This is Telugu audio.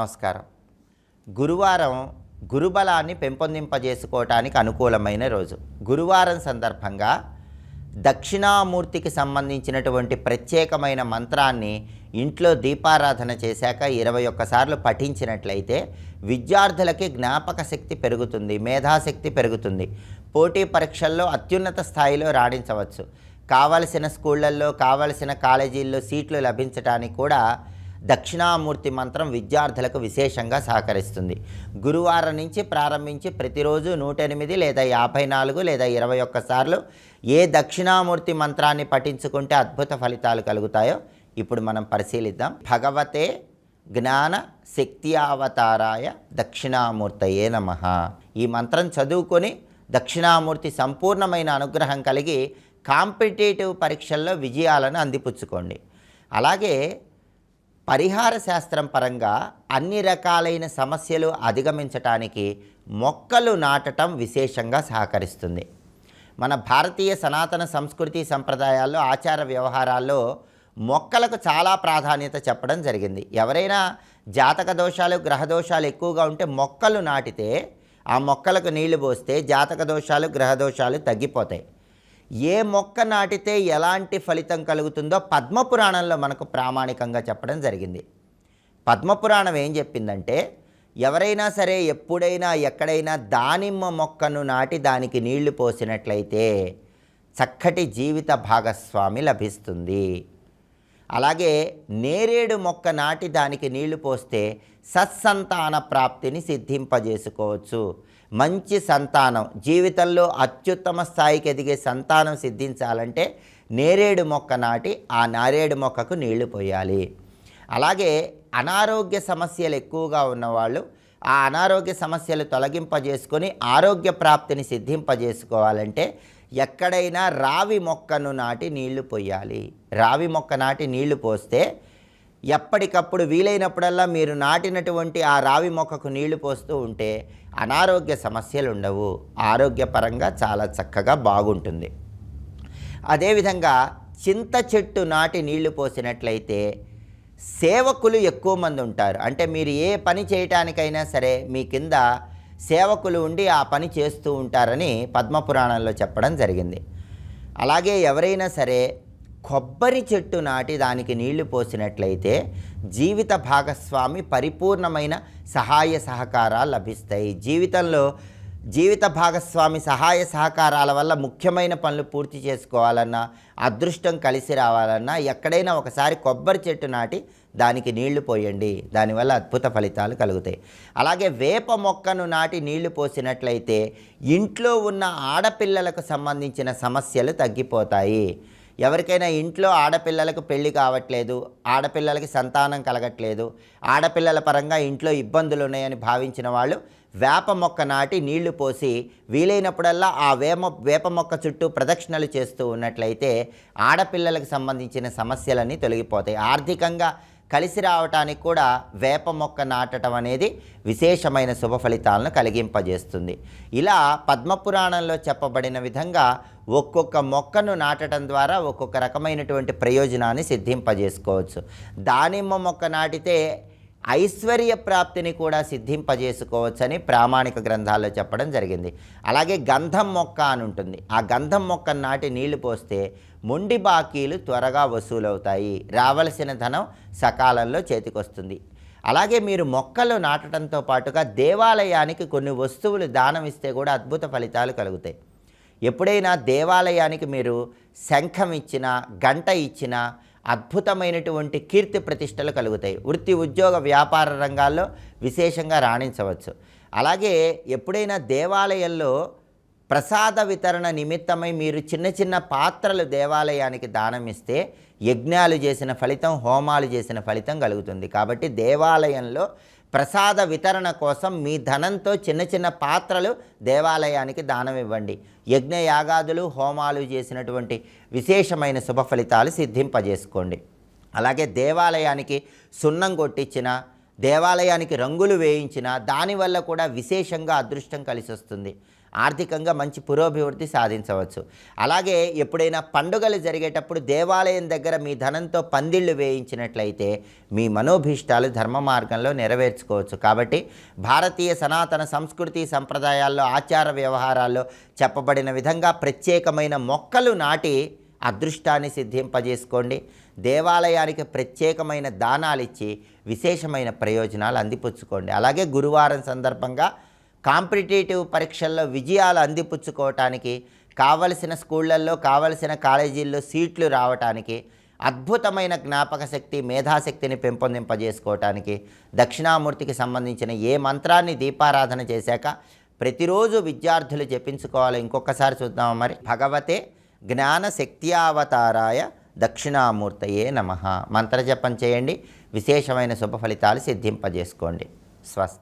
నమస్కారం. గురువారం గురుబలాన్ని పెంపొందింపజేసుకోవటానికి అనుకూలమైన రోజు. గురువారం సందర్భంగా దక్షిణామూర్తికి సంబంధించినటువంటి ప్రత్యేకమైన మంత్రాన్ని ఇంట్లో దీపారాధన చేశాక ఇరవై ఒక్కసార్లు పఠించినట్లయితే విద్యార్థులకి జ్ఞాపక శక్తి పెరుగుతుంది మేధాశక్తి పెరుగుతుంది. పోటీ పరీక్షల్లో అత్యున్నత స్థాయిలో రాణించవచ్చు. కావలసిన స్కూళ్ళల్లో కావలసిన కాలేజీల్లో సీట్లు లభించడానికి కూడా దక్షిణామూర్తి మంత్రం విద్యార్థులకు విశేషంగా సహకరిస్తుంది. గురువారం నుంచి ప్రారంభించి ప్రతిరోజు నూట ఎనిమిది లేదా యాభై నాలుగు లేదా ఇరవై ఒక్కసార్లు ఏ దక్షిణామూర్తి మంత్రాన్ని పఠించుకుంటే అద్భుత ఫలితాలు కలుగుతాయో ఇప్పుడు మనం పరిశీలిద్దాం. భగవతే జ్ఞాన శక్తి అవతారాయ దక్షిణామూర్తయే నమ. ఈ మంత్రం చదువుకొని దక్షిణామూర్తి సంపూర్ణమైన అనుగ్రహం కలిగి కాంపిటేటివ్ పరీక్షల్లో విజయాలను అందిపుచ్చుకోండి. అలాగే పరిహార శాస్త్రం పరంగా అన్ని రకాలైన సమస్యలు అధిగమించటానికి మొక్కలు నాటటం విశేషంగా సహకరిస్తుంది. మన భారతీయ సనాతన సంస్కృతి సంప్రదాయాల్లో ఆచార వ్యవహారాల్లో మొక్కలకు చాలా ప్రాధాన్యత చెప్పడం జరిగింది. ఎవరైనా జాతక దోషాలు గ్రహ దోషాలు ఎక్కువగా ఉంటే మొక్కలు నాటితే ఆ మొక్కలకు నీళ్ళు పోస్తే జాతక దోషాలు గ్రహ దోషాలు తగ్గిపోతాయి. ఏ మొక్క నాటితే ఎలాంటి ఫలితం కలుగుతుందో పద్మపురాణంలో మనకు ప్రామాణికంగా చెప్పడం జరిగింది. పద్మపురాణం ఏం చెప్పిందంటే ఎవరైనా సరే ఎప్పుడైనా ఎక్కడైనా దానిమ్మ మొక్కను నాటి దానికి నీళ్ళు పోసినట్లయితే చక్కటి జీవిత భాగస్వామి లభిస్తుంది. అలాగే నేరేడు మొక్క నాటి దానికి నీళ్ళు పోస్తే సత్సంతాన ప్రాప్తిని సిద్ధింపజేసుకోవచ్చు. మంచి సంతానం జీవితంలో అత్యుత్తమ స్థాయికి ఎదిగే సంతానం సిద్ధించాలంటే నేరేడు మొక్క నాటి ఆ నారేడు మొక్కకు నీళ్ళు పోయాలి. అలాగే అనారోగ్య సమస్యలు ఎక్కువగా ఉన్నవాళ్ళు ఆ అనారోగ్య సమస్యలు తొలగింపజేసుకొని ఆరోగ్య ప్రాప్తిని సిద్ధింపజేసుకోవాలంటే ఎక్కడైనా రావి మొక్కను నాటి నీళ్ళు పోయాలి. రావి మొక్క నాటి నీళ్ళు పోస్తే ఎప్పటికప్పుడు వీలైనప్పుడల్లా మీరు నాటినటువంటి ఆ రావి మొక్కకు నీళ్ళు పోస్తూ ఉంటే అనారోగ్య సమస్యలు ఉండవు ఆరోగ్యపరంగా చాలా చక్కగా బాగుంటుంది. అదేవిధంగా చింత చెట్టు నాటి నీళ్ళు పోసినట్లయితే సేవకులు ఎక్కువ మంది ఉంటారు. అంటే మీరు ఏ పని చేయటానికైనా సరే మీ కింద సేవకులు ఉండి ఆ పని చేస్తూ ఉంటారని పద్మపురాణంలో చెప్పడం జరిగింది. అలాగే ఎవరైనా సరే కొబ్బరి చెట్టు నాటి దానికి నీళ్ళు పోసినట్లయితే జీవిత భాగస్వామి పరిపూర్ణమైన సహాయ సహకారాలు లభిస్తాయి. జీవితంలో జీవిత భాగస్వామి సహాయ సహకారాల వల్ల ముఖ్యమైన పనులు పూర్తి చేసుకోవాలన్నా అదృష్టం కలిసి రావాలన్నా ఎక్కడైనా ఒకసారి కొబ్బరి చెట్టు నాటి దానికి నీళ్ళు పోయండి. దానివల్ల అద్భుత ఫలితాలు కలుగుతాయి. అలాగే వేప మొక్కను నాటి నీళ్ళు పోసినట్లయితే ఇంట్లో ఉన్న ఆడపిల్లలకు సంబంధించిన సమస్యలు తగ్గిపోతాయి. ఎవరికైనా ఇంట్లో ఆడపిల్లలకు పెళ్ళి కావట్లేదు ఆడపిల్లలకి సంతానం కలగట్లేదు ఆడపిల్లల పరంగా ఇంట్లో ఇబ్బందులు ఉన్నాయని భావించిన వాళ్ళు వేప మొక్క నాటి నీళ్ళు పోసి వీలైనప్పుడల్లా ఆ వేమ వేప మొక్క చుట్టూ ప్రదక్షిణలు చేస్తూ ఉన్నట్లయితే ఆడపిల్లలకు సంబంధించిన సమస్యలన్నీ తొలగిపోతాయి. ఆర్థికంగా కలిసి రావటానికి కూడా వేప మొక్క నాటడం అనేది విశేషమైన శుభ ఫలితాలను కలిగింపజేస్తుంది. ఇలా పద్మపురాణంలో చెప్పబడిన విధంగా ఒక్కొక్క మొక్కను నాటడం ద్వారా ఒక్కొక్క రకమైనటువంటి ప్రయోజనాన్ని సిద్ధింపజేసుకోవచ్చు. దానిమ్మ మొక్క నాటితే ఐశ్వర్య ప్రాప్తిని కూడా సిద్ధింపజేసుకోవచ్చని ప్రామాణిక గ్రంథాల్లో చెప్పడం జరిగింది. అలాగే గంధం మొక్క అని ఉంటుంది. ఆ గంధం మొక్క నాటి నీళ్ళు పోస్తే మొండి బాకీలు త్వరగా వసూలవుతాయి. రావలసిన ధనం సకాలంలో చేతికొస్తుంది. అలాగే మీరు మొక్కలు నాటడంతో పాటుగా దేవాలయానికి కొన్ని వస్తువులు దానం ఇస్తే కూడా అద్భుత ఫలితాలు కలుగుతాయి. ఎప్పుడైనా దేవాలయానికి మీరు శంఖం ఇచ్చినా గంట ఇచ్చినా అద్భుతమైనటువంటి కీర్తి ప్రతిష్టలు కలుగుతాయి. వృత్తి ఉద్యోగ వ్యాపార రంగాల్లో విశేషంగా రాణించవచ్చు. అలాగే ఎప్పుడైనా దేవాలయంలో ప్రసాద వితరణ నిమిత్తమై మీరు చిన్న చిన్న పాత్రలు దేవాలయానికి దానం ఇస్తే యజ్ఞాలు చేసిన ఫలితం హోమాలు చేసిన ఫలితం కలుగుతుంది. కాబట్టి దేవాలయంలో ప్రసాద వితరణ కోసం మీ ధనంతో చిన్న చిన్న పాత్రలు దేవాలయానికి దానం ఇవ్వండి. యజ్ఞ యాగాదులు హోమాలు చేసినటువంటి విశేషమైన శుభ ఫలితాలు సిద్ధింపజేసుకోండి. అలాగే దేవాలయానికి సున్నం కొట్టించిన దేవాలయానికి రంగులు వేయించిన దానివల్ల కూడా విశేషంగా అదృష్టం కలిసి వస్తుంది ఆర్థికంగా మంచి పురోభివృద్ధి సాధించవచ్చు. అలాగే ఎప్పుడైనా పండుగలు జరిగేటప్పుడు దేవాలయం దగ్గర మీ ధనంతో పందిళ్ళు వేయించినట్లయితే మీ మనోభీష్టాలు ధర్మ మార్గంలో నెరవేర్చుకోవచ్చు. కాబట్టి భారతీయ సనాతన సంస్కృతి సంప్రదాయాల్లో ఆచార వ్యవహారాల్లో చెప్పబడిన విధంగా ప్రత్యేకమైన మొక్కలు నాటి అదృష్టాన్ని సిద్ధింపజేసుకోండి. దేవాలయానికి ప్రత్యేకమైన దానాలు ఇచ్చి విశేషమైన ప్రయోజనాలు అందిపుచ్చుకోండి. అలాగే గురువారం సందర్భంగా కాంపిటేటివ్ పరీక్షల్లో విజయాలు అందిపుచ్చుకోవటానికి కావలసిన స్కూళ్ళల్లో కావలసిన కాలేజీల్లో సీట్లు రావటానికి అద్భుతమైన జ్ఞాపక శక్తి మేధాశక్తిని పెంపొందింపజేసుకోవటానికి దక్షిణామూర్తికి సంబంధించిన ఏ మంత్రాన్ని దీపారాధన చేశాక ప్రతిరోజు విద్యార్థులు జపించుకోవాలి ఇంకొకసారి చూద్దాం మరి? భగవతే జ్ఞాన శక్త్యావతారాయ దక్షిణామూర్తయే నమ. మంత్రజపం చేయండి. విశేషమైన శుభ ఫలితాలు సిద్ధింపజేసుకోండి. స్వస్తి.